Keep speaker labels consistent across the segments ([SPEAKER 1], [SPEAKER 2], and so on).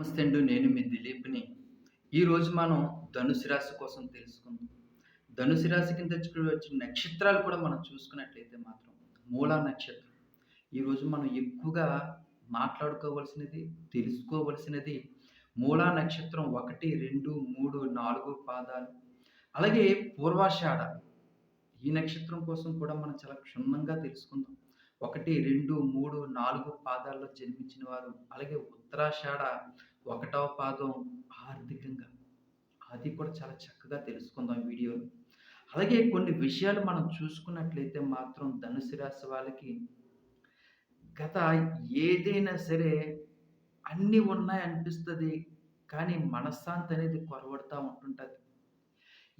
[SPEAKER 1] నమస్తే అండి నేను మీ దిలీప్ని. ఈరోజు మనం ధనుసు రాశి కోసం తెలుసుకుందాం. ధనుసు రాశి కింద వచ్చిన నక్షత్రాలు కూడా మనం చూసుకున్నట్లయితే మాత్రం మూలా నక్షత్రం. ఈరోజు మనం ఎక్కువగా మాట్లాడుకోవలసినది తెలుసుకోవలసినది మూలా నక్షత్రం ఒకటి రెండు మూడు నాలుగు పాదాలు. అలాగే పూర్వాషాఢ. ఈ నక్షత్రం కోసం కూడా మనం చాలా క్షుణ్ణంగా తెలుసుకుందాం. ఒకటి రెండు మూడు నాలుగు పాదాల్లో జన్మించిన వారు అలాగే ఉత్తరాషాఢ ఒకటవ పాదం ఆర్థికంగా. అది కూడా చాలా చక్కగా తెలుసుకుందాం వీడియోలో అలాగే కొన్ని విషయాలు మనం చూసుకున్నట్లయితే మాత్రం ధనుసు రాశి వాళ్ళకి గత ఏదైనా సరే అన్నీ ఉన్నాయి అనిపిస్తుంది కానీ మనశ్శాంతి అనేది కొరవడుతూ ఉంటుంటుంది.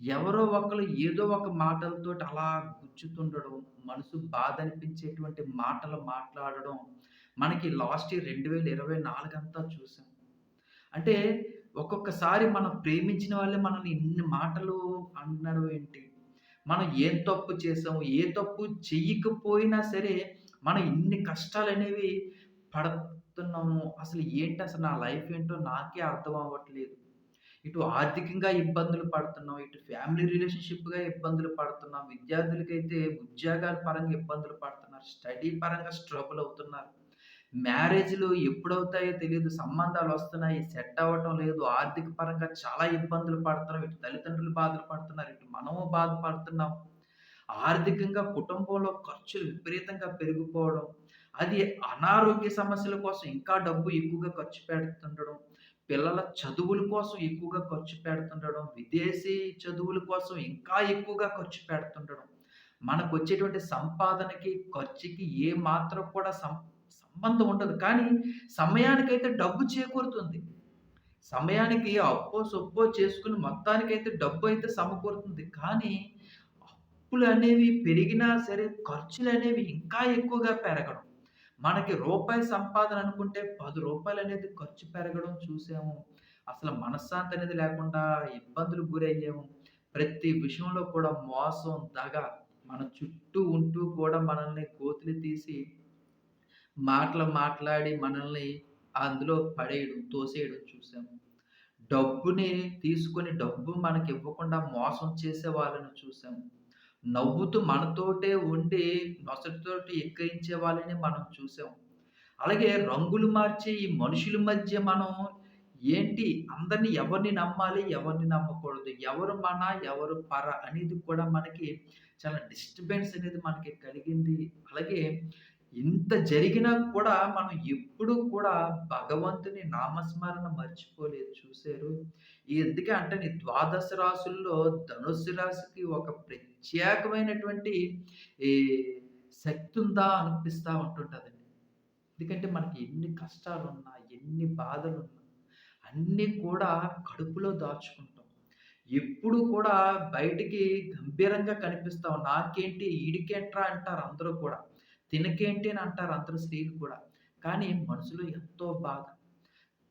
[SPEAKER 1] ఎవరో ఒకరు ఏదో ఒక మాటలతో అలా గుచ్చుతుండడం మనసు బాధ అనిపించేటువంటి మాటలు మాట్లాడడం మనకి లాస్ట్ ఇయర్ రెండు వేల ఇరవై నాలుగు అంతా చూసాం. అంటే ఒక్కొక్కసారి మనం ప్రేమించిన వాళ్ళే మనల్ని ఇన్ని మాటలు అంటున్నారు ఏంటి? మనం ఏం తప్పు చేసాము ఏ తప్పు చెయ్యకపోయినా సరే మనం ఇన్ని కష్టాలు అనేవి పడుతున్నాము. అసలు ఏంటి అసలు నా లైఫ్ ఏంటో నాకే అర్థం అవ్వట్లేదు. ఇటు ఆర్థికంగా ఇబ్బందులు పడుతున్నాం ఇటు ఫ్యామిలీ రిలేషన్షిప్గా ఇబ్బందులు పడుతున్నాం విద్యార్థులకైతే ఉద్యోగాల పరంగా ఇబ్బందులు పడుతున్నారు స్టడీ పరంగా స్ట్రగుల్ అవుతున్నారు. మ్యారేజ్లు ఎప్పుడవుతాయో తెలియదు సంబంధాలు వస్తున్నాయి సెట్ అవ్వటం లేదు ఆర్థిక పరంగా చాలా ఇబ్బందులు పడుతున్నాం ఇటు తల్లిదండ్రులు బాధలు పడుతున్నారు ఇటు మనము బాధపడుతున్నాం. ఆర్థికంగా కుటుంబంలో ఖర్చులు విపరీతంగా పెరిగిపోవడం అది అనారోగ్య సమస్యల కోసం ఇంకా డబ్బు ఎక్కువగా ఖర్చు పెడుతుండడం పిల్లల చదువుల కోసం ఎక్కువగా ఖర్చు పెడుతుండడం విదేశీ చదువుల కోసం ఇంకా ఎక్కువగా ఖర్చు పెడుతుండడం. మనకు వచ్చేటువంటి సంపాదనకి ఖర్చుకి ఏ మాత్రం కూడా సం సంబంధం ఉండదు. కానీ సమయానికైతే డబ్బు చేకూరుతుంది. సమయానికి అప్పో సొప్పో చేసుకుని మొత్తానికైతే డబ్బు అయితే సమకూరుతుంది. కానీ అప్పులు అనేవి పెరిగినా సరే ఖర్చులు అనేవి ఇంకా ఎక్కువగా పెరగడం. మనకి రూపాయి సంపాదన అనుకుంటే పది రూపాయలు అనేది ఖర్చు పెరగడం చూసాము. అసలు మనశ్శాంతి అనేది లేకుండా ఇబ్బందులు గురయ్యాము. ప్రతి విషయంలో కూడా మోసం దగ మన చుట్టూ ఉంటూ కూడా మనల్ని కోతులు తీసి మాటలు మాట్లాడి మనల్ని అందులో పడేయడం తోసేయడం చూసాము డబ్బుని తీసుకొని డబ్బు మనకి ఇవ్వకుండా మోసం చేసే వాళ్ళని చూసాము నవ్వుతూ మనతోటే ఉండి నొసటితోటి ఎక్కిరించే వాళ్ళని మనం చూసాం. అలాగే రంగులు మార్చే ఈ మనుషుల మధ్య మనం ఏంటి? అందరిని ఎవరిని నమ్మాలి ఎవరిని నమ్మకూడదు? ఎవరు మన ఎవరు పర అనేది కూడా మనకి చాలా డిస్టర్బెన్స్ అనేది మనకి కలిగింది. అలాగే ఇంత జరిగినా కూడా మనం ఎప్పుడు కూడా భగవంతుని నామస్మరణ మర్చిపోలేదు. చూశారు? ఎందుకే అంటే నీ ద్వాదశ రాసుల్లో ధనుస్సు రాశికి ఒక ప్రత్యేకమైనటువంటి ఈ శక్తి ఉందా అనిపిస్తూ ఉంటుంటుందండి ఎందుకంటే మనకి ఎన్ని కష్టాలు ఉన్నా ఎన్ని బాధలు ఉన్నా అన్నీ కూడా కడుపులో దాచుకుంటాం. ఎప్పుడు కూడా బయటికి గంభీరంగా కనిపిస్తాం. నాకేంటి ఈడికేంట్రా అంటారు అందరూ కూడా. తినకేంటి అని అంటారు అందరూ స్త్రీలు కూడా. కానీ మనసులో ఎంతో బాధ.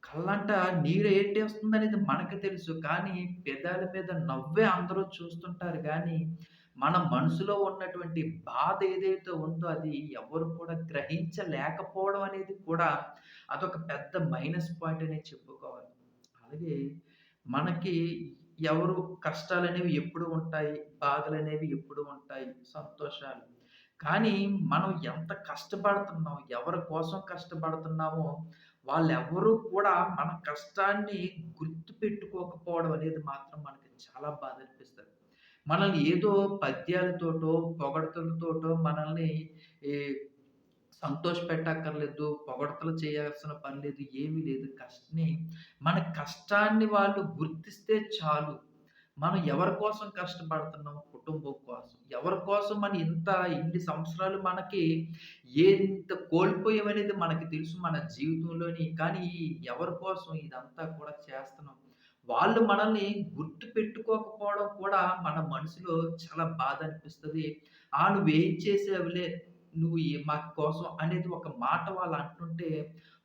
[SPEAKER 1] కళ్ళంట నీరు ఏంటి వస్తుంది అనేది మనకు తెలుసు. కానీ పెదాల మీద నవ్వే అందరూ చూస్తుంటారు. కానీ మన మనసులో ఉన్నటువంటి బాధ ఏదైతే ఉందో అది ఎవరు కూడా గ్రహించలేకపోవడం అనేది కూడా అదొక పెద్ద మైనస్ పాయింట్ అనేది చెప్పుకోవాలి. అలాగే మనకి ఎవరు కష్టాలు అనేవి ఎప్పుడు ఉంటాయి? బాధలు అనేవి ఎప్పుడు ఉంటాయి? సంతోషాలు. కానీ మనం ఎంత కష్టపడుతున్నాం ఎవరి కోసం కష్టపడుతున్నామో వాళ్ళెవ్వరూ కూడా మన కష్టాన్ని గుర్తు పెట్టుకోకపోవడం అనేది మాత్రం మనకి చాలా బాధ అనిపిస్తుంది మనల్ని ఏదో పద్యాలతోటో పొగడతలతోటో మనల్ని సంతోష పెట్టక్కర్లేదు పొగడతలు చేయాల్సిన పని లేదు ఏమీ లేదు. కష్టని మన కష్టాన్ని వాళ్ళు గుర్తిస్తే చాలు. మనం ఎవరి కోసం కష్టపడుతున్నాం? కుటుంబం కోసం. ఎవరి కోసం మన ఇంత ఇన్ని సంవత్సరాలు మనకి ఎంత కోల్పోయామనేది మనకి తెలుసు మన జీవితంలోని. కానీ ఎవరి కోసం ఇదంతా కూడా చేస్తున్నాం? వాళ్ళు మనల్ని గుర్తు పెట్టుకోకపోవడం కూడా మన మనసులో చాలా బాధ అనిపిస్తుంది. ఆ నువ్వేం చేసేవిలే? నువ్వు మా కోసం అనేది ఒక మాట వాళ్ళు అంటుంటే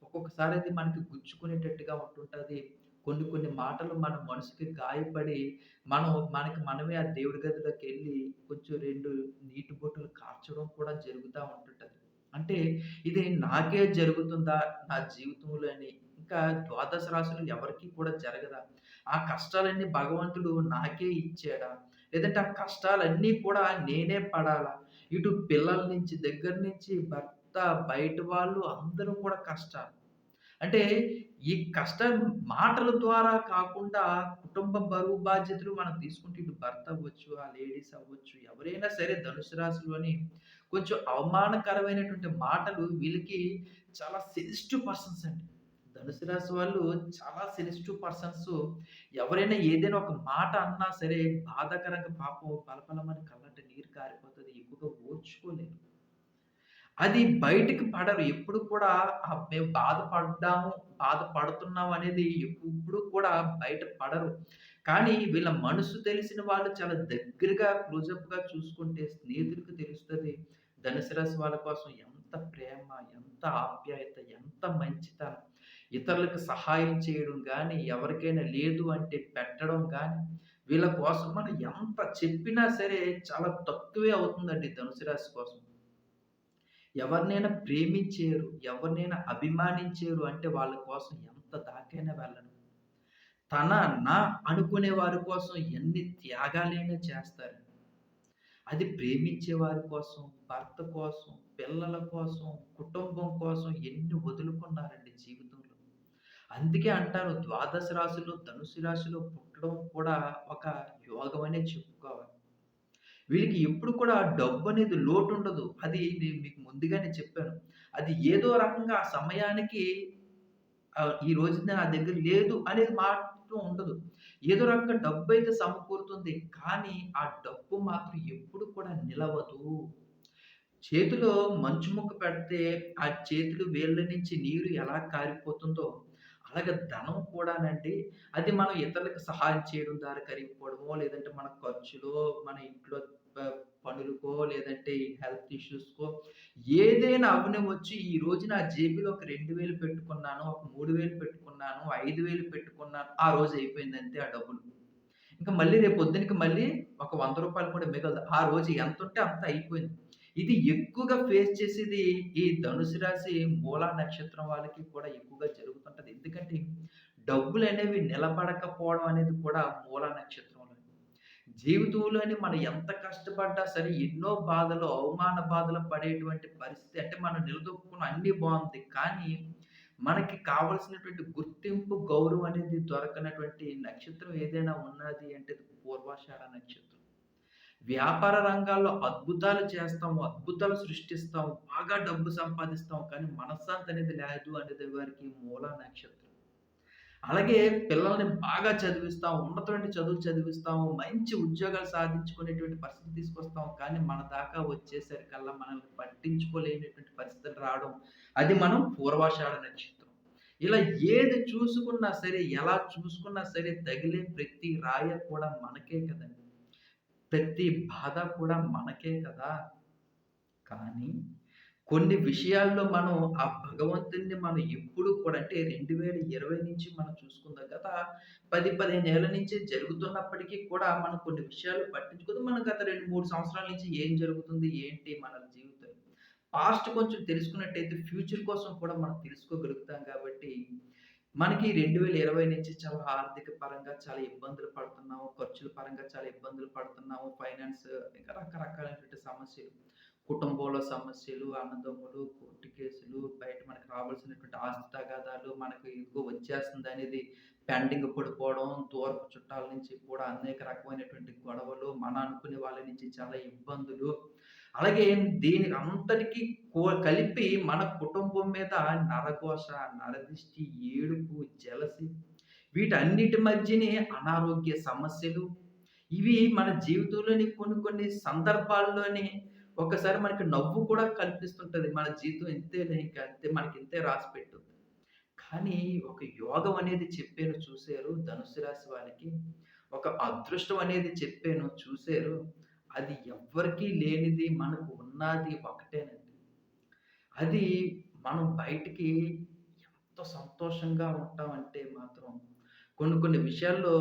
[SPEAKER 1] ఒక్కొక్కసారి అది మనకి గుచ్చుకునేటట్టుగా ఉంటుంటుంది. కొన్ని కొన్ని మాటలు మన మనసుకి గాయపడి మనం మనకి మనమే ఆ దేవుడి గదిలోకి వెళ్ళి కొంచెం రెండు నీటి బొట్టులు కార్చడం కూడా జరుగుతూ ఉంటుంటుంది అంటే ఇది నాకే జరుగుతుందా నా జీవితంలో అని ఇంకా ద్వాదశ రాశులు ఎవరికీ కూడా జరగదా? ఆ కష్టాలన్నీ భగవంతుడు నాకే ఇచ్చాడా? లేదంటే ఆ కష్టాలన్నీ కూడా నేనే పడాలా? ఇటు పిల్లల నుంచి దగ్గర నుంచి భర్త, బయట వాళ్ళు అందరూ కూడా కష్టాలు. అంటే ఈ కష్ట మాటల ద్వారా కాకుండా కుటుంబ బరువు బాధ్యతలు మనం తీసుకుంటే ఇటు భర్త అవ్వచ్చు, ఆ లేడీస్ అవ్వచ్చు, ఎవరైనా సరే ధనుసు రాశిలోని కొంచెం అవమానకరమైనటువంటి మాటలు వీళ్ళకి చాలా సెన్సిటివ్ పర్సన్స్ అండి. ధనుసు రాశి వాళ్ళు చాలా సెన్సిటివ్ పర్సన్స్. ఎవరైనా ఏదైనా ఒక మాట అన్నా సరే బాధాకరంగా పాపం పలపలమని కళ్ళంటే నీరు కారిపోతుంది ఎక్కువగా ఓర్చుకోలేరు. అది బయటికి పడరు. ఎప్పుడు కూడా మేము బాధపడ్డాము, బాధపడుతున్నాం అనేది ఎప్పుడు కూడా బయట పడరు. కానీ వీళ్ళ మనసు తెలిసిన వాళ్ళు చాలా దగ్గరగా క్లోజప్‌గా చూసుకుంటే స్నేహితులకు తెలుస్తుంది ధనుసు రాశి వాళ్ళ కోసం ఎంత ప్రేమ, ఎంత ఆప్యాయత, ఎంత మంచితనం. ఇతరులకు సహాయం చేయడం కానీ ఎవరికైనా లేదు అంటే పెట్టడం కానీ వీళ్ళ కోసం మనం ఎంత చెప్పినా సరే చాలా తక్కువే అవుతుందండి ధనుసు రాశి కోసం. ఎవరినైనా ప్రేమించేరు, ఎవరినైనా అభిమానించేరు అంటే వాళ్ళ కోసం ఎంత దాకైనా వెళ్ళను. తన, నా అనుకునే వారి కోసం ఎన్ని త్యాగాలైనా చేస్తారు. అది ప్రేమించే వారి కోసం, భర్త కోసం, పిల్లల కోసం, కుటుంబం కోసం ఎన్ని వదులుకున్నారండి జీవితంలో. అందుకే అంటారు ద్వాదశ రాశిలో ధనుసు రాశిలో పుట్టడం కూడా ఒక యోగమనే చెప్పుకోవాలి. వీళ్ళకి ఎప్పుడు కూడా డబ్బు అనేది లోటు ఉండదు అది నేను మీకు ముందుగానే చెప్పాను. అది ఏదో రకంగా ఆ సమయానికి ఈ రోజున నా దగ్గర లేదు అనేది మాత్రం ఉండదు. ఏదో రకంగా డబ్బయితే సమకూరుతుంది. కానీ ఆ డబ్బు మాత్రం ఎప్పుడు కూడా నిలవదు. చేతిలో మంచు ముక్క పెడితే ఆ చేతులు వేళ్ళ నుంచి నీరు ఎలా కారిపోతుందో, అలాగే ధనం కూడానండి అది మనం ఇతరులకు సహాయం చేయడం ద్వారా కరిగిపోవడమో, లేదంటే మన ఖర్చులో, మన ఇంట్లో పనులకో, లేదంటే హెల్త్ ఇష్యూస్‌కో ఏదైనా అవ్వనివ్వచ్చు. ఈ రోజు నా జేబులో ఒక 2000 పెట్టుకున్నాను, ఒక 3000 పెట్టుకున్నాను, ఐదు వేలు పెట్టుకున్నాను. ఆ రోజు అయిపోయింది అంతే ఆ డబ్బులు. ఇంకా మళ్ళీ రేపు పొద్దునకి మళ్ళీ ఒక వంద రూపాయలు కూడా మిగలదు. ఆ రోజు ఎంత ఉంటే అంత అయిపోయింది. ఇది ఎక్కువగా ఫేస్ చేసేది ఈ ధనుసు రాశి మూలా నక్షత్రం వాళ్ళకి కూడా ఎక్కువగా జరుగుతుంది ఉంటుంది ఎందుకంటే డబ్బులనేవి నిలబడకపోవడం అనేది కూడా మూల నక్షత్రంలో. జీవితంలోని మనం ఎంత కష్టపడ్డా సరే ఎన్నో బాధలు, అవమాన బాధలు పడేటువంటి పరిస్థితి అంటే మనం నిలదొక్కుకున్న అన్ని బాగుంది కానీ మనకి కావలసినటువంటి గుర్తింపు, గౌరవం అనేది దొరకనటువంటి నక్షత్రం ఏదైనా ఉన్నది అంటే పూర్వాషాఢ నక్షత్రం. వ్యాపార రంగాల్లో అద్భుతాలు చేస్తాము, అద్భుతాలు సృష్టిస్తాము, బాగా డబ్బు సంపాదిస్తాం. కానీ మనశ్శాంతి అనేది లేదు అనేది వారికి మూల నక్షత్రం. అలాగే పిల్లల్ని బాగా చదివిస్తాం, ఉన్నతమైన చదువులు చదివిస్తాము, మంచి ఉద్యోగాలు సాధించుకునేటువంటి పరిస్థితి తీసుకొస్తాం. కానీ మన దాకా వచ్చేసరికల్లా మనల్ని పట్టించుకోలేనటువంటి పరిస్థితులు రావడం, అది మనం పూర్వాషాఢ నక్షత్రం. ఇలా ఏది చూసుకున్నా సరే, ఎలా చూసుకున్నా సరే తగిలే ప్రతి రాయ కూడా మనకే కదండీ! ప్రతి బాధ కూడా మనకే కదా! కానీ కొన్ని విషయాల్లో మనం ఆ భగవంతుడిని మనం ఎప్పుడు కూడా అంటే 2020 నుంచి మనం చూసుకుందాం. గత పది పదిహేను నెలల నుంచి జరుగుతున్నప్పటికీ కూడా మనం కొన్ని విషయాలు పట్టించుకోదు. మనం గత 2, 3 సంవత్సరాల నుంచి ఏం జరుగుతుంది? ఏంటి? మన జీవితం పాస్ట్ కొంచెం తెలుసుకున్నట్టయితే ఫ్యూచర్ కోసం కూడా మనం తెలుసుకోగలుగుతాం కాబట్టి, మనకి 2020 నుంచి చాలా ఆర్థిక పరంగా చాలా ఇబ్బందులు పడుతున్నాము. ఖర్చుల పరంగా చాలా ఇబ్బందులు పడుతున్నాము. ఫైనాన్స్ ఇంకా రకరకాలైనటువంటి సమస్యలు. కుటుంబంలో సమస్యలు, అన్నదమ్ములు, కోర్టు కేసులు, బయట మనకు రావాల్సినటువంటి ఆస్తి తగాదాలు, మనకు ఇదిగో వచ్చేస్తుందనేది పెండింగ్ పడిపోవడం, దూరపు చుట్టాల నుంచి కూడా అనేక రకమైనటువంటి గొడవలు, మన అనుకునే వాళ్ళ నుంచి చాలా ఇబ్బందులు. అలాగే దీనికి అంతటికీ కలిపి మన కుటుంబం మీద నరఘోష, నరదిష్టి, ఏడుపు, జలసి వీటన్నిటి మధ్యనే అనారోగ్య సమస్యలు. ఇవి మన జీవితంలోని కొన్ని కొన్ని సందర్భాల్లోని ఒక్కసారి మనకి నవ్వు కూడా కనిపిస్తుంటుంది మన జీవితం ఇంతేలే ఇంకా అంతే రాసి పెట్టుంది కానీ ఒక యోగం అనేది చెప్పాను చూశారు ధనుసు రాశి వాళ్ళకి. ఒక అదృష్టం అనేది చెప్పాను చూశారు అది ఎవ్వరికీ లేనిది మనకు ఉన్నది ఒకటేనది అది మనం బయటికి ఎంత సంతోషంగా ఉంటామంటే మాత్రం కొన్ని కొన్ని విషయాల్లో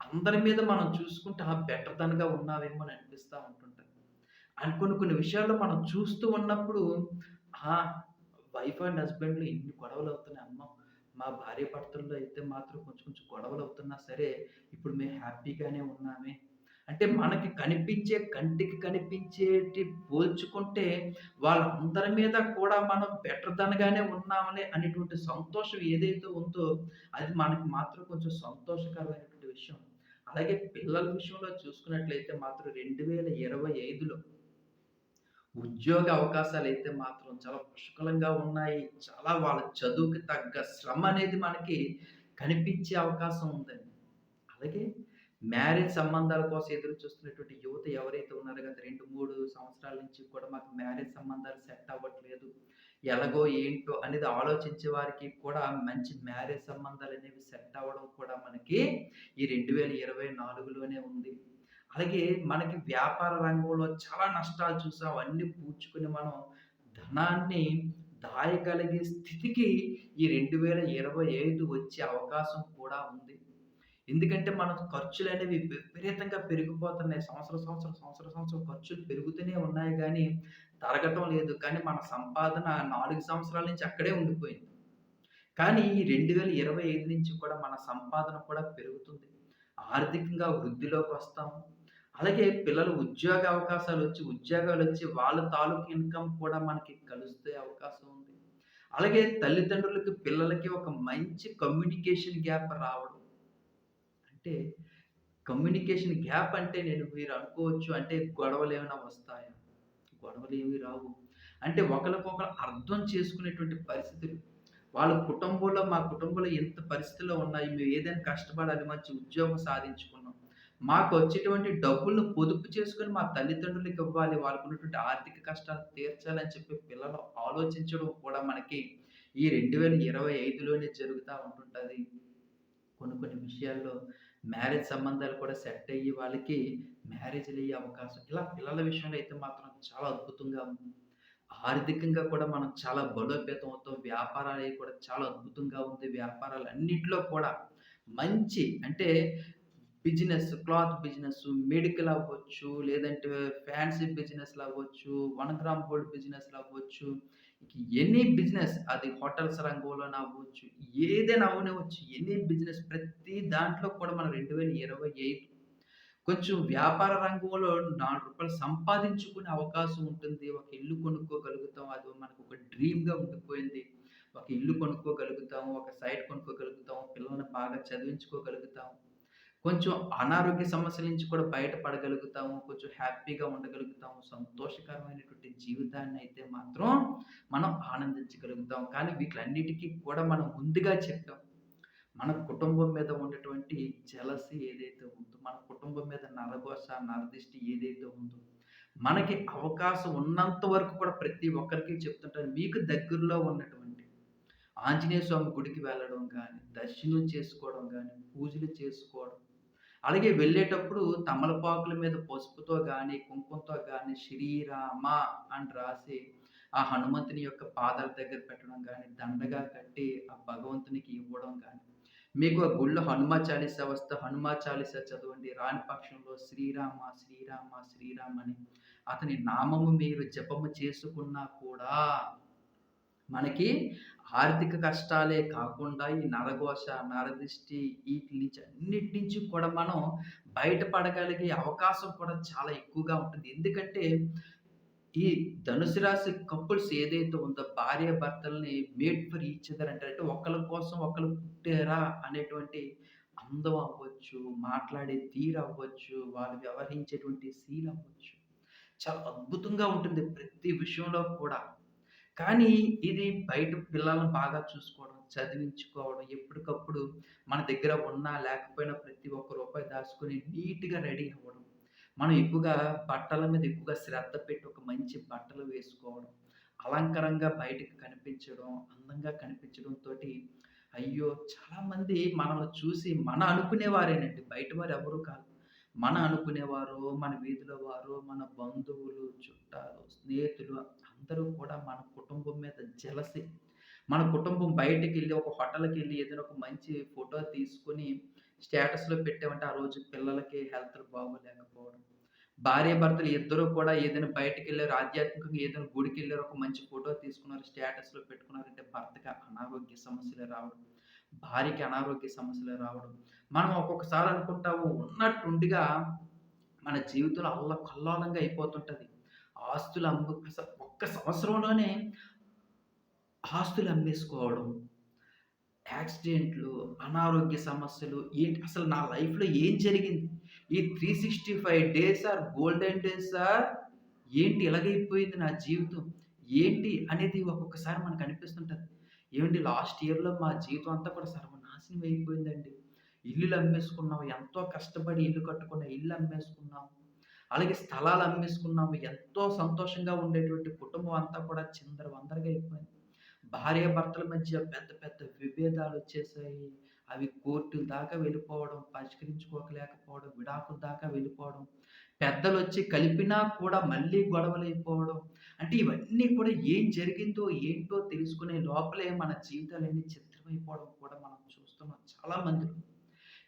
[SPEAKER 1] అందరి మీద మనం చూసుకుంటే ఆ బెటర్‌దన్‌గా ఉన్నావేమో అని అనిపిస్తూ ఉంటుంటది. అండ్ కొన్ని కొన్ని విషయాల్లో మనం చూస్తూ ఉన్నప్పుడు ఆ! వైఫ్ అండ్ హస్బెండ్లు ఇన్ని గొడవలవుతున్నాయి. అమ్మ మా భార్య భర్తల్లో అయితే మాత్రం కొంచెం కొంచెం గొడవలు అవుతున్నా సరే, ఇప్పుడు మేము హ్యాపీగానే ఉన్నామే. అంటే మనకి కనిపించే కంటికి కనిపించేటి పోల్చుకుంటే వాళ్ళందరి మీద కూడా మనం బెటర్ దనగానే ఉన్నామనే అనేటువంటి సంతోషం ఏదైతే ఉందో అది మనకి మాత్రం కొంచెం సంతోషకరమైనటువంటి విషయం. అలాగే పిల్లల విషయంలో చూసుకున్నట్లయితే మాత్రం 2025లో ఉద్యోగ అవకాశాలు అయితే మాత్రం చాలా పుష్కలంగా ఉన్నాయి. చాలా వాళ్ళ చదువుకి తగ్గ శ్రమ అనేది మనకి కనిపించే అవకాశం ఉందండి. అలాగే మ్యారేజ్ సంబంధాల కోసం ఎదురు చూస్తున్నటువంటి యువత ఎవరైతే ఉన్నారో గత 2, 3 సంవత్సరాల నుంచి కూడా మాకు మ్యారేజ్ సంబంధాలు సెట్ అవ్వట్లేదు. ఎలాగో ఏంటో అనేది ఆలోచించే వారికి కూడా మంచి మ్యారేజ్ సంబంధాలు అనేవి సెట్ అవ్వడం కూడా మనకి ఈ 2024లోనే ఉంది. అలాగే మనకి వ్యాపార రంగంలో చాలా నష్టాలు చూసాం. అవన్నీ పూడ్చుకుని మనం ధనాన్ని దాయగలిగే స్థితికి ఈ 2025 వచ్చే అవకాశం కూడా ఉంది. ఎందుకంటే మన ఖర్చులనేవి విపరీతంగా పెరిగిపోతున్నాయి. సంవత్సరం, సంవత్సరం, సంవత్సరం, సంవత్సరం ఖర్చులు పెరుగుతూనే ఉన్నాయి కానీ తరగటం లేదు. కానీ మన సంపాదన నాలుగు సంవత్సరాల నుంచి అక్కడే ఉండిపోయింది. కానీ ఈ 2025 నుంచి కూడా మన సంపాదన కూడా పెరుగుతుంది. ఆర్థికంగా వృద్ధిలోకి వస్తాం అలాగే పిల్లలు ఉద్యోగ అవకాశాలు వచ్చి ఉద్యోగాలు వచ్చి వాళ్ళ తాలూకు ఇన్‌కమ్ కూడా మనకి కలుస్తే అవకాశం ఉంది. అలాగే తల్లిదండ్రులకి, పిల్లలకి ఒక మంచి కమ్యూనికేషన్ గ్యాప్ రావడం. అంటే కమ్యూనికేషన్ గ్యాప్ అంటే నేను మీరు అనుకోవచ్చు అంటే గొడవలు ఏమైనా వస్తాయా? గొడవలు ఏమీ రావు. అంటే ఒకరికొకరు అర్థం చేసుకునేటువంటి పరిస్థితులు. వాళ్ళ కుటుంబంలో మా కుటుంబంలో ఇంత పరిస్థితుల్లో ఉన్నాయి. మేము ఏదైనా కష్టపడాలి, మంచి ఉద్యోగం సాధించుకున్నాం. మాకు వచ్చేటువంటి డబ్బులను పొదుపు చేసుకొని మా తల్లిదండ్రులకి ఇవ్వాలి. వాళ్ళకు ఉన్నటువంటి ఆర్థిక కష్టాలు తీర్చాలని చెప్పి పిల్లలు ఆలోచించడం కూడా మనకి ఈ రెండు వేల ఇరవై ఐదులోనే జరుగుతూ ఉంటుంటుంది కొన్ని కొన్ని విషయాల్లో మ్యారేజ్ సంబంధాలు కూడా సెట్ అయ్యి వాళ్ళకి మ్యారేజ్లు అయ్యే అవకాశం. ఇలా పిల్లల విషయంలో అయితే మాత్రం చాలా అద్భుతంగా ఉంది. ఆర్థికంగా కూడా మనం చాలా బలోపేతం అవుతాం. వ్యాపారాలు కూడా చాలా అద్భుతంగా ఉంది. వ్యాపారాలు అన్నింటిలో కూడా మంచి అంటే బిజినెస్, క్లాత్ బిజినెస్, మెడికల్ అవ్వచ్చు, లేదంటే ఫ్యాన్సీ బిజినెస్‌లు అవ్వచ్చు, వన్ గ్రామ్ గోల్డ్ బిజినెస్‌లు అవ్వచ్చు. ఎనీ బిజినెస్ అది హోటల్స్ రంగంలో అవ్వచ్చు. ఏదైనా అవ్వనివ్వచ్చు. ఎనీ బిజినెస్ ప్రతి దాంట్లో కూడా మనం 2025 కొంచెం వ్యాపార రంగంలో నాలుగు రూపాయలు సంపాదించుకునే అవకాశం ఉంటుంది. ఒక ఇల్లు కొనుక్కోగలుగుతాం. అది మనకు ఒక డ్రీమ్‌గా ఉండిపోయింది. ఒక ఇల్లు కొనుక్కోగలుగుతాం. ఒక సైట్ కొనుక్కోగలుగుతాం. పిల్లల్ని బాగా చదివించుకోగలుగుతాం. కొంచెం అనారోగ్య సమస్యల నుంచి కూడా బయటపడగలుగుతాము కొంచెం హ్యాపీగా ఉండగలుగుతాము. సంతోషకరమైనటువంటి జీవితాన్ని అయితే మాత్రం మనం ఆనందించగలుగుతాం. కానీ వీటిలన్నిటికీ కూడా మనం ముందుగా చెప్పాం. మన కుటుంబం మీద ఉన్నటువంటి జలసి ఏదైతే ఉందో, మన కుటుంబం మీద నరఘోష, నరదిష్టి ఏదైతే ఉందో, మనకి అవకాశం ఉన్నంత వరకు కూడా ప్రతి ఒక్కరికి చెప్తుంటారు మీకు దగ్గరలో ఉన్నటువంటి ఆంజనేయ స్వామి గుడికి వెళ్ళడం కానీ దర్శనం చేసుకోవడం కానీ పూజలు చేసుకోవడం. అలాగే వెళ్ళేటప్పుడు తమలపాకుల మీద పసుపుతో కానీ కుంకుమతో కానీ శ్రీరామ అని రాసి ఆ హనుమంతుని యొక్క పాదాల దగ్గర పెట్టడం కానీ దండగా కట్టి ఆ భగవంతునికి ఇవ్వడం కానీ మీకు ఆ గుళ్ళో హనుమా చాలీసా వస్తే హనుమా చాలీసా చదవండి. రాని పక్షంలో శ్రీరామ, శ్రీరామ, శ్రీరామ అని అతని నామము మీరు జపము చేసుకున్నా కూడా మనకి ఆర్థిక కష్టాలే కాకుండా ఈ నరఘోష, నరదృష్టి వీటి నుంచి అన్నిటి నుంచి కూడా మనం బయటపడగలిగే అవకాశం కూడా చాలా ఎక్కువగా ఉంటుంది. ఎందుకంటే ఈ ధనుసు రాశి కపుల్స్ ఏదైతే ఉందో భార్యాభర్తల్ని మేడ్ ఫర్ ఈచ్ అదర్ అంటారు. ఒకళ్ళ కోసం ఒకరు పుట్టారా అనేటువంటి అందం అవ్వచ్చు, మాట్లాడే తీరు అవ్వచ్చు వాళ్ళు వ్యవహరించేటువంటి శీలవ్వచ్చు. చాలా అద్భుతంగా ఉంటుంది ప్రతి విషయంలో కూడా. కానీ ఇది బయట పిల్లల్ని బాగా చూసుకోవడం, చదివించుకోవడం, ఎప్పటికప్పుడు మన దగ్గర ఉన్నా లేకపోయినా ప్రతి ఒక్క రూపాయి దాచుకొని నీట్‌గా రెడీ అవ్వడం. మనం ఎక్కువగా బట్టల మీద ఎక్కువగా శ్రద్ధ పెట్టి ఒక మంచి బట్టలు వేసుకోవడం, అలంకరంగా బయటకు కనిపించడం, అందంగా కనిపించడం తోటి అయ్యో! చాలామంది మనల్ని చూసి మన అనుకునేవారేనండి. బయట వారు ఎవరు కాదు. మన అనుకునేవారు, మన వీధిలో వారు, మన బంధువులు, చుట్టాలు, స్నేహితులు అందరూ కూడా మన కుటుంబం మీద జలసి మన కుటుంబం బయటికెళ్ళి ఒక హోటల్కి వెళ్ళి ఏదైనా ఒక మంచి ఫోటో తీసుకొని స్టేటస్‌లో పెట్టామంటే ఆ రోజు పిల్లలకి హెల్త్ బాగోలేకపోవడం. భార్యాభర్తలు ఇద్దరూ కూడా ఏదైనా బయటికెళ్ళారు, ఆధ్యాత్మికంగా ఏదైనా గుడికెళ్ళారు, ఒక మంచి ఫోటో తీసుకున్నారు, స్టేటస్‌లో పెట్టుకున్నారంటే భర్తకి అనారోగ్య సమస్యలు రావడం. భార్యకి అనారోగ్య సమస్యలు రావడం. మనం ఒక్కొక్కసారి అనుకుంటాము ఉన్నట్టుండిగా మన జీవితంలో అల్లకల్లోలంగా అయిపోతుంటుంది ఆస్తులు అమ్ము ఒక్క సంవత్సరంలోనే ఆస్తులు అమ్మేసుకోవడం, యాక్సిడెంట్లు, అనారోగ్య సమస్యలు ఏంటి అసలు నా లైఫ్‌లో ఏం జరిగింది? ఈ 365 days or golden days or ఏంటి ఇలాగైపోయింది నా జీవితం? ఏంటి అనేది ఒక్కొక్కసారి మనకు అనిపిస్తుంటుంది ఏవండీ లాస్ట్ ఇయర్‌లో మా జీవితం అంతా కూడా సర్వనాశనం అయిపోయిందండి. ఇల్లులు అమ్మేసుకున్నాం. ఎంతో కష్టపడి ఇల్లు కట్టుకున్న ఇల్లు అమ్మేసుకున్నాం. అలాగే స్థలాలు అమ్మేసుకున్నాము. ఎంతో సంతోషంగా ఉండేటువంటి కుటుంబం అంతా కూడా చిందర వందరగా అయిపోయింది. భార్య భర్తల మధ్య పెద్ద పెద్ద విభేదాలు వచ్చేసాయి అవి కోర్టుల దాకా వెళ్ళిపోవడం, పరిష్కరించుకోకలేకపోవడం విడాకుల దాకా వెళ్ళిపోవడం, పెద్దలు వచ్చి కలిపినా కూడా మళ్ళీ గొడవలయిపోవడం. అంటే ఇవన్నీ కూడా ఏం జరిగిందో, ఏంటో తెలుసుకునే లోపలే మన జీవితాలన్నీ చిత్రమైపోవడం కూడా మనం చూస్తున్నాం చాలా మందిలో.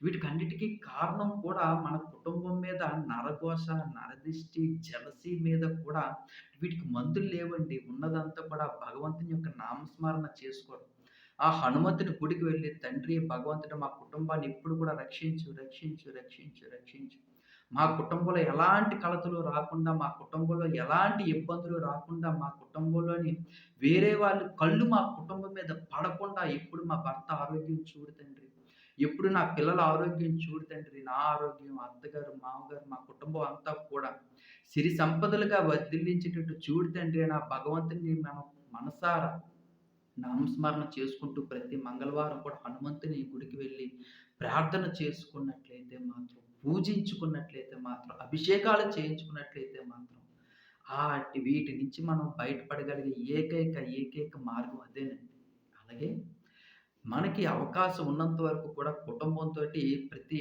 [SPEAKER 1] వీటికన్నిటికి కారణం కూడా మన కుటుంబం మీద నరఘోష, నరదిష్టి, జలసి మీద కూడా వీటికి మందులు లేవండి. ఉన్నదంతా కూడా భగవంతుని యొక్క నామస్మరణ చేసుకోవడం. ఆ హనుమంతుని గుడికి వెళ్ళి తండ్రి భగవంతుడు మా కుటుంబాన్ని ఎప్పుడు కూడా రక్షించు, రక్షించు, రక్షించు, రక్షించు. మా కుటుంబంలో ఎలాంటి కలతలు రాకుండా, మా కుటుంబంలో ఎలాంటి ఇబ్బందులు రాకుండా, మా కుటుంబంలోని వేరే వాళ్ళు కళ్ళు మా కుటుంబం మీద పడకుండా ఎప్పుడు మా భర్త ఆరోగ్యం చూడు తండ్రి. ఎప్పుడు నా పిల్లల ఆరోగ్యం చూడు తండ్రి. నా ఆరోగ్యం, అత్తగారు, మామగారు, మా కుటుంబం అంతా కూడా సిరి సంపదలుగా వర్ధిల్లించేటట్టు చూడు తండ్రి నా భగవంతుని మనం మనసారా నామస్మరణ చేసుకుంటూ ప్రతి మంగళవారం కూడా హనుమంతుని గుడికి వెళ్ళి ప్రార్థన చేసుకున్నట్లయితే మాత్రం, పూజించుకున్నట్లయితే మాత్రం, అభిషేకాలు చేయించుకున్నట్లయితే మాత్రం ఆ వీటి నుంచి మనం బయటపడగలిగే ఏకైక, ఏకైక మార్గం అదేనండి. అలాగే మనకి అవకాశం ఉన్నంత వరకు కూడా కుటుంబంతో ప్రతి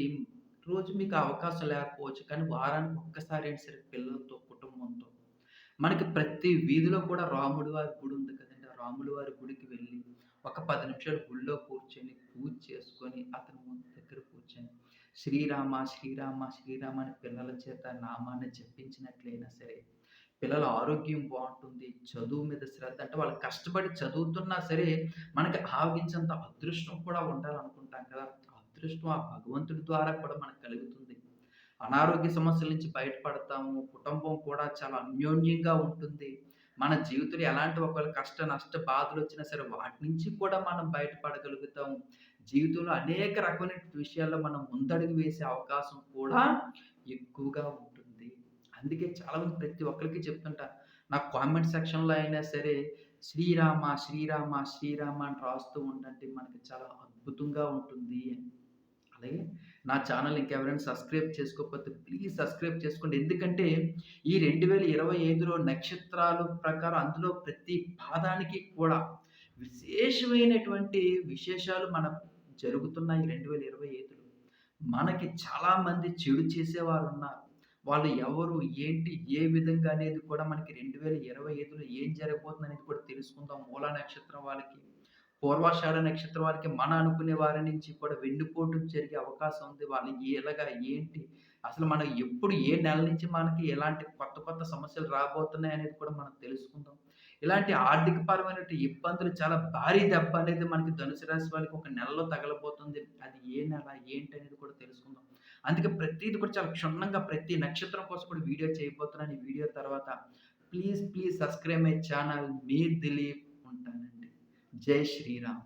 [SPEAKER 1] రోజు మీకు అవకాశం లేకపోవచ్చు. కానీ వారానికి ఒక్కసారైనా సరే పిల్లలతో, కుటుంబంతో మనకి ప్రతి వీధిలో కూడా రాముడి వారి గుడి ఉంది కదండి రాముడి వారి గుడికి వెళ్ళి ఒక పది నిమిషాలు గుడిలో కూర్చొని, పూజ చేసుకొని, అతని ముందు దగ్గర కూర్చొని శ్రీరామ, శ్రీరామ, శ్రీరామ అని పిల్లల చేత నామాన్ని చెప్పించినట్లయినా సరే, పిల్లల ఆరోగ్యం బాగుంటుంది చదువు మీద శ్రద్ధ అంటే వాళ్ళు కష్టపడి చదువుతున్నా సరే, మనకి ఆవగించంత అదృష్టం కూడా ఉండాలనుకుంటాం కదా! అదృష్టం ఆ భగవంతుడి ద్వారా కూడా మనకు కలుగుతుంది. అనారోగ్య సమస్యల నుంచి బయటపడతాము. కుటుంబం కూడా చాలా అన్యోన్యంగా ఉంటుంది. మన జీవితంలో ఎలాంటి ఒకవేళ కష్ట, నష్ట బాధలు వచ్చినా సరే వాటి నుంచి కూడా మనం బయటపడగలుగుతాం. జీవితంలో అనేక రకమైనటువంటి విషయాల్లో మనం ముందడుగు వేసే అవకాశం కూడా ఎక్కువగా ఉంటుంది. అందుకే చాలామంది ప్రతి ఒక్కళ్ళకి చెప్తుంటా. నాకు కామెంట్ సెక్షన్‌లో అయినా సరే శ్రీరామ, శ్రీరామ, శ్రీరామ అని రాస్తూ ఉండండి. మనకి చాలా అద్భుతంగా ఉంటుంది అని. అలాగే నా ఛానల్ ఇంకెవరైనా సబ్స్క్రైబ్ చేసుకోకపోతే ప్లీజ్ సబ్స్క్రైబ్ చేసుకోండి. ఎందుకంటే ఈ 2025లో నక్షత్రాలు ప్రకారం అందులో ప్రతి పాదానికి కూడా విశేషమైనటువంటి విశేషాలు మన జరుగుతున్నాయి 2025లో. మనకి చాలామంది చెడు చేసేవారు ఉన్నారు వాళ్ళు ఎవరు, ఏంటి, ఏ విధంగా అనేది కూడా మనకి 2025లో ఏం జరగబోతుందనేది కూడా తెలుసుకుందాం. మూలా నక్షత్రం వాళ్ళకి, పూర్వాషాఢ నక్షత్రం వారికి మన అనుకునే వారి నుంచి కూడా వెన్నుపోటు జరిగే అవకాశం ఉంది. వాళ్ళు ఎలాగా, ఏంటి, అసలు మనం ఎప్పుడు ఏ నెల నుంచి మనకి ఎలాంటి కొత్త కొత్త సమస్యలు రాబోతున్నాయి అనేది కూడా మనం తెలుసుకుందాం. ఇలాంటి ఆర్థికపరమైనటువంటి ఇబ్బందులు చాలా భారీ దెబ్బ అనేది మనకి ధనుసు రాశి వాళ్ళకి ఒక నెలలో తగలబోతుంది. అది ఏ నెల, ఏంటి అనేది కూడా తెలుసుకుందాం. అందుకే ప్రతిది కూడా చాలా క్షుణ్ణంగా ప్రతి నక్షత్రం కోసం కూడా వీడియో చేయబోతున్నాను. ఈ వీడియో తర్వాత please, please subscribe my channel. మీ దిలీప్ ఉంటానండి. జై శ్రీరామ్.